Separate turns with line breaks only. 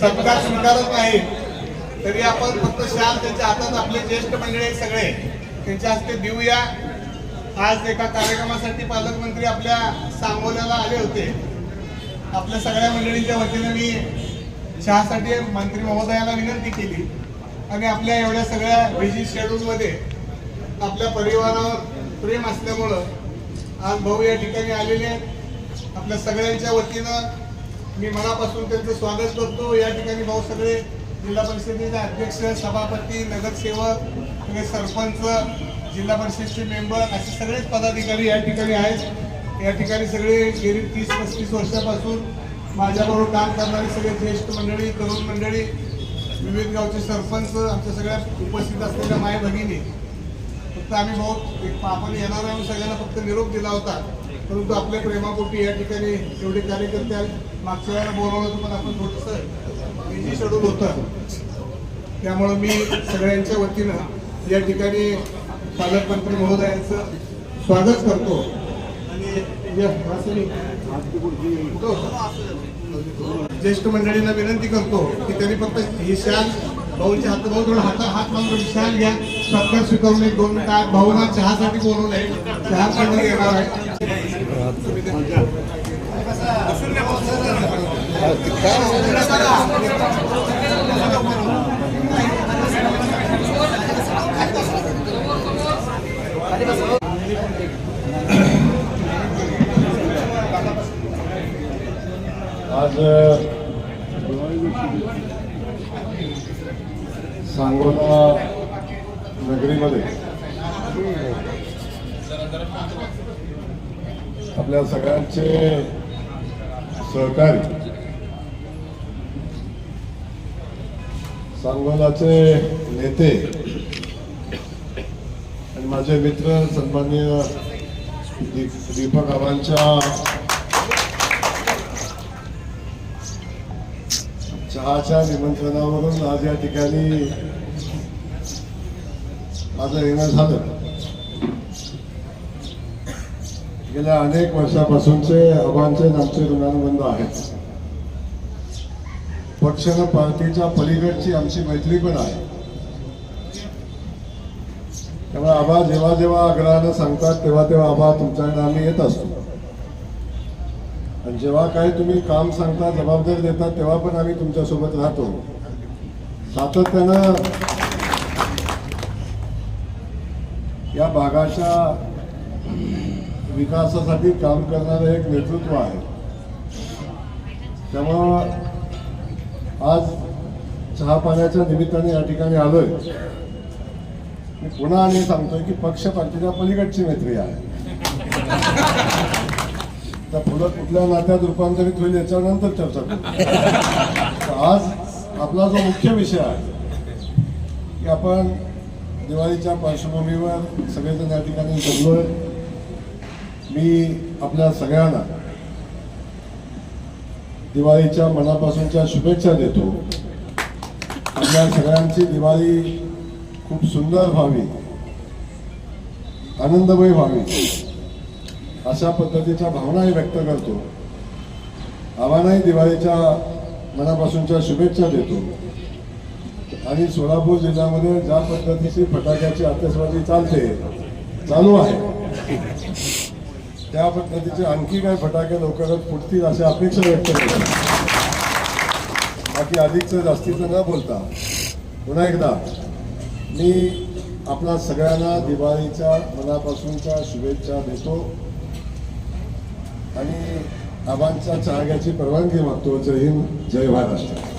सत्कार स्वीकारत नाही तरी आपण फक्त शाल त्यांच्या हातात आपले ज्येष्ठ मंडळी सगळे त्यांच्या हस्ते देऊया. आज एका कार्यक्रमासाठी पालकमंत्री आपल्या सांगोल्याला आले होते. आपल्या सगळ्या मंडळींच्या वतीने मी चहासाठी मंत्री महोदयाला विनंती केली. आणि आपल्या एवढ्या सगळ्या बिझी शेड्यूलमध्ये आपल्या परिवारावर प्रेम असल्यामुळं आज भाऊ या ठिकाणी आलेले आहेत. आपल्या सगळ्यांच्या वतीनं मी मनापासून त्यांचं स्वागत करतो. या ठिकाणी भाऊ सगळे जिल्हा परिषदेचे अध्यक्ष सभापती नगरसेवक सगळे सरपंच जिल्हा परिषदचे मेंबर असे सगळेच पदाधिकारी या ठिकाणी आहेत. या ठिकाणी सगळे गेली तीस पस्तीस वर्षापासून माझ्याबरोबर काम करणारे सगळे ज्येष्ठ मंडळी तरुण मंडळी विविध गावचे सरपंच आमच्या सगळ्या उपस्थित असलेल्या माय भगिनी. फक्त आम्ही भाऊ एक आपण येणार म्हणून सगळ्यांना फक्त निरोप दिला होता. परंतु आपल्या प्रेमापोटी या ठिकाणी एवढे कार्यकर्ते आहेत मागच्या वेळेला बोलवलं तर पण आपण थोडंसं बिझी शेड्यूल होतं. त्यामुळं मी सगळ्यांच्या वतीनं या ठिकाणी पालकमंत्री महोदयांचं स्वागत करतो. आणि ज्येष्ठ मंडळींना विनंती करतो की त्यांनी फक्त ही शाल भाऊच्या हात भाऊ थोडं हात हात लावून शाल घ्या. सत्कार स्वीकारून एक दोन मिनिट आज भाऊना चहासाठी बोलवलंय. चहा पण येणार आहे.
आज सांगोला नगरीमध्ये आपल्या सगळ्यांचे सहकारी सांगोलाचे नेते आणि माझे मित्र सन्माननीय दीप- दीपक आबांच्या चहाच्या निमंत्रणावरून आज या ठिकाणी माझं येणं झालं. गेल्या अनेक वर्षापासूनचे आव्हानचे आमचे ऋणानुबंध आहेत. पक्षानं पार्टीच्या पलीकडची आमची मैत्री पण आहे. त्यामुळे आबा जेव्हा जेव्हा आग्रहानं सांगतात तेव्हा तेव्हा आबा तुमच्याकडे आम्ही येत असतो. आणि जेव्हा काही तुम्ही काम सांगता जबाबदारी देता तेव्हा पण आम्ही तुमच्यासोबत राहतो. सातत्यानं या भागाच्या विकासासाठी काम करणारं एक नेतृत्व आहे. त्यामुळं आज चहा पाण्याच्या निमित्ताने या ठिकाणी आलोय. मी पुन्हा आणि सांगतोय की पक्ष पार्टीच्या पलीकडची मैत्री आहे. त्या फुलं कुठल्या नात्यात रूपांतरित होईल याच्यानंतर चर्चा करू. आज आपला जो मुख्य विषय आहे की आपण दिवाळीच्या पार्श्वभूमीवर सगळेजण या ठिकाणी जमलोय. मी आपल्या सगळ्यांना दिवाळीच्या मनापासूनच्या शुभेच्छा देतो. आपल्या सगळ्यांची दिवाळी खूप सुंदर व्हावी. आनंदमय व्हावी. अशा पद्धतीच्या भावनाही व्यक्त करतो. आव्हानही दिवाळीच्या मनापासूनच्या शुभेच्छा देतो. आणि सोलापूर जिल्ह्यामध्ये ज्या पद्धतीची फटाक्याची आतषबाजी चालते चालू आहे. त्या पद्धतीचे आणखी काही फटाके लवकरच फुटतील असे अपेक्षा व्यक्त करतो बाकी अधिकचं जास्तीचं न बोलता पुन्हा एकदा मी आपल्या सगळ्यांना दिवाळीच्या मनापासूनच्या शुभेच्छा देतो आणि आबांच्या चहाग्याची परवानगी मागतो. जय हिंद जय महाराष्ट्र.